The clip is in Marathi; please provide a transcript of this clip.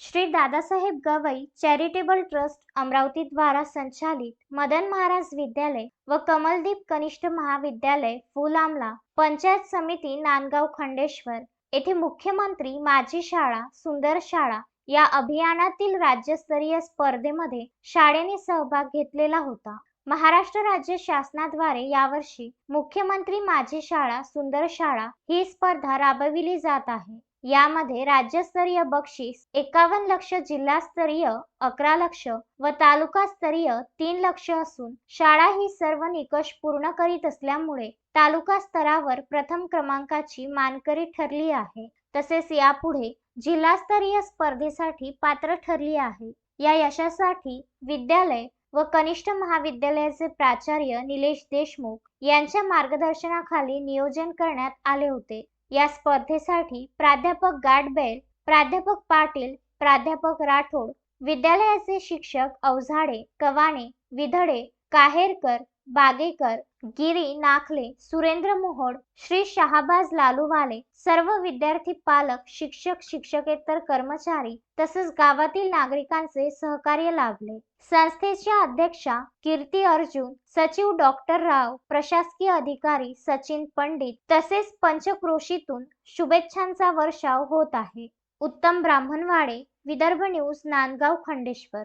श्री दादासाहेब गवई चॅरिटेबल ट्रस्ट अमरावती द्वारा संचालित मदन महाराज विद्यालय व कमलदीप कनिष्ठ महाविद्यालय फुलामला पंचायत समिती नांदगाव खंडेश्वर येथे मुख्यमंत्री माझी शाळा सुंदर शाळा या अभियानातील राज्यस्तरीय स्पर्धेमध्ये शाळेने सहभाग घेतलेला होता. महाराष्ट्र राज्य शासनाद्वारे यावर्षी मुख्यमंत्री माझी शाळा सुंदर शाळा ही स्पर्धा राबविली जात आहे. यामध्ये राज्यस्तरीय बक्षीस एकावन्न लक्ष जिल्हास्तरीय अकरा लक्ष व तालुकास्तरीय तीन लक्ष असून शाळा ही सर्व निकष पूर्ण करीत असल्यामुळे तालुका स्तरावर प्रथम क्रमांकाची मानकरी ठरली आहे. तसेच यापुढे जिल्हास्तरीय स्पर्धेसाठी पात्र ठरली आहे. या यशासाठी विद्यालय व कनिष्ठ महाविद्यालयाचे प्राचार्य निलेश देशमुख यांच्या मार्गदर्शनाखाली नियोजन करण्यात आले होते. या स्पर्धेसाठी प्राध्यापक गाडबेल प्राध्यापक पाटील प्राध्यापक राठोड विद्यालयाचे शिक्षक अवझाडे कवाणे विधडे काहेरकर बागेकर गिरी नाखले सुरेंद्र मोहोड श्री शहाबाज लालूवाले सर्व विद्यार्थी पालक शिक्षक शिक्षकेतर कर्मचारी तसेच गावातील नागरिकांचे सहकार्य लाभले. संस्थेच्या अध्यक्षा कीर्ती अर्जुन सचिव डॉक्टर राव प्रशासकीय अधिकारी सचिन पंडित तसेच पंचक्रोशीतून शुभेच्छांचा वर्षाव होत आहे. उत्तम ब्राह्मणवाडे विदर्भ न्यूज नांदगाव खंडेश्वर.